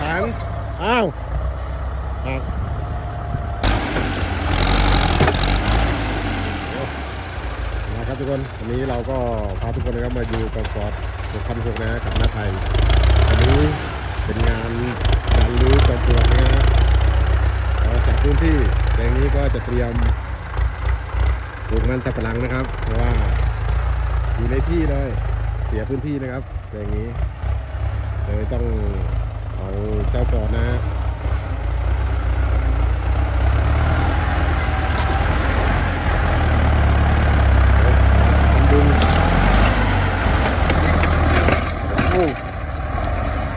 หางอ้าวหักนะครับทุกคนวันนี้เราก็พาทุกคนนะครับมาอยู่กับฟอร์ดหกพันหกนะกับหน้าไทยวันนี้เป็นงานงานรื้อจอมปลวกนะฮะจากพื้นที่แปลงนี้ก็จะเตรียมปลูกมันสับปะหลังนะครับ เพราะว่าอยู่ในที่เลยเสียพื้นที่นะครับอย่างนี้เลยต้อง เอาเจ้าจอดนะฮะดึงโอ้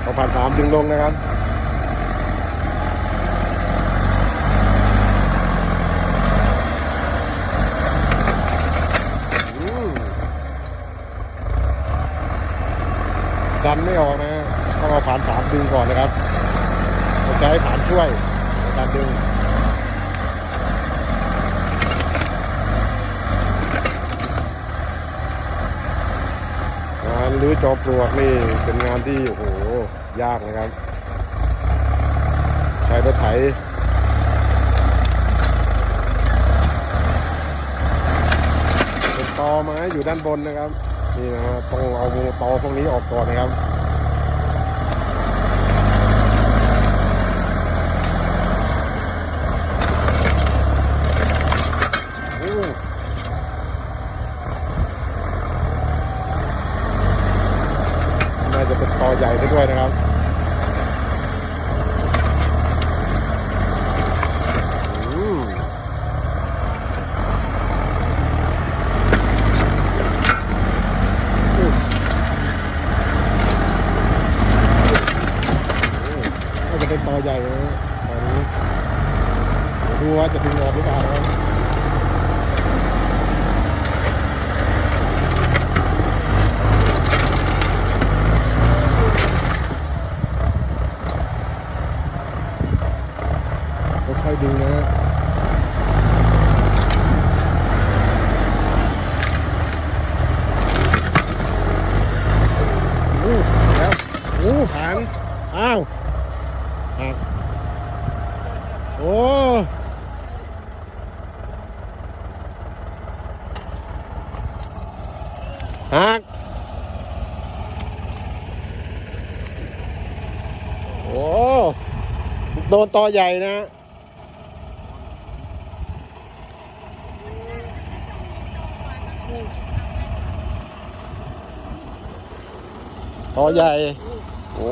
พอผ่านสามดึงลงนะครับอืมดันไม่ออกนะ ต้องเอาผ่านสามดึงก่อนนะครับต้องใช้ผ่านช่วยในการดึงงานรื้อจอมปลวกนี่เป็นงานที่โอ้โหยากนะครับ ใช้รถไถเป็นตอไม้อยู่ด้านบนนะครับนี่นะฮะต้องเอาตอพวกนี้ออกก่อนนะครับ โอ้ น่าจะ เป็นตอใหญ่ซะด้วยนะครับ็นตอใหญ่นะตอนนี้ดูว่าจะดึงออกหรือเปล่านะครับ ค่อยๆดึงนะฮะโอ้ แล้วโอ้ผานอ้าวหักโอ้หักโอ้โดนตอใหญ่นะ ต่อใหญ่ โอ้